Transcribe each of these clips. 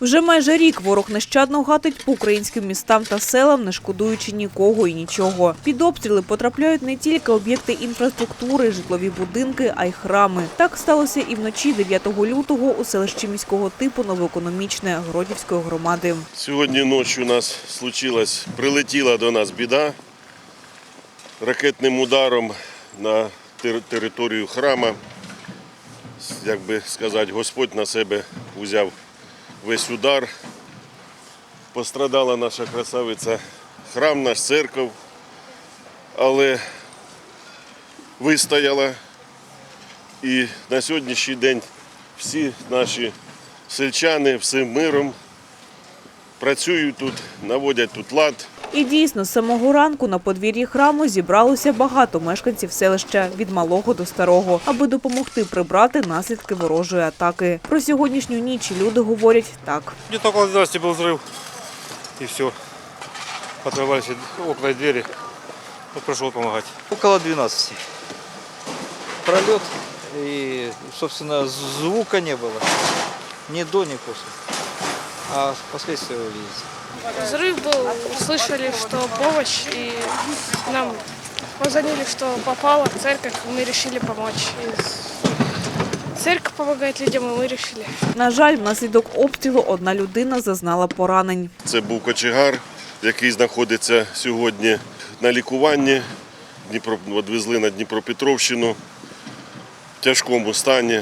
Вже майже рік ворог нещадно гатить по українським містам та селам, не шкодуючи нікого і нічого. Під обстріли потрапляють не тільки об'єкти інфраструктури, житлові будинки, а й храми. Так сталося і вночі 9 лютого у селищі міського типу Новоекономічне Гродівської громади. Сьогодні ночі у нас случилось, прилетіла до нас біда ракетним ударом на тер- територію храма. Як би сказати, Господь на себе взяв весь удар. Пострадала наша красавиця храм, наш церков, але вистояла. І на сьогоднішній день всі наші сельчани всім миром працюють тут, наводять тут лад. І дійсно, з самого ранку на подвір'ї храму зібралося багато мешканців селища від малого до старого, аби допомогти прибрати наслідки ворожої атаки. Про сьогоднішню ніч люди говорять так. Где-то около 12 был взрыв. И все. Отрывались окна и двери. Вот пришел помогать. Около 12. Пролет. И, собственно, звука не было. Ни до, ни после. А последствия вы видите. Взрыв был, услышали, что помощь, и нам позвонили, что попало в церковь, и мы решили помочь. И церковь помогает людям, и мы решили. На жаль, внаслідок обстрілу одна людина зазнала поранень. Це був кочегар, який знаходиться сьогодні на лікуванні. Дніпро, відвезли на Дніпропетровщину в тяжкому стані.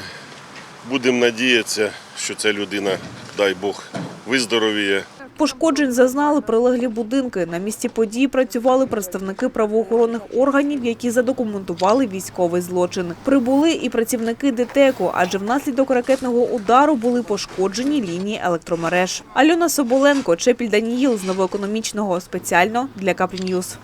Будемо надіятися, що ця людина, дай Бог, виздоровіє. Пошкоджень зазнали прилеглі будинки. На місці події працювали представники правоохоронних органів, які задокументували військовий злочин. Прибули і працівники ДТЕКу, адже внаслідок ракетного удару були пошкоджені лінії електромереж. Альона Соболенко, Чепіль Даніїл з новоекономічного спеціально для Капрі Ньюс.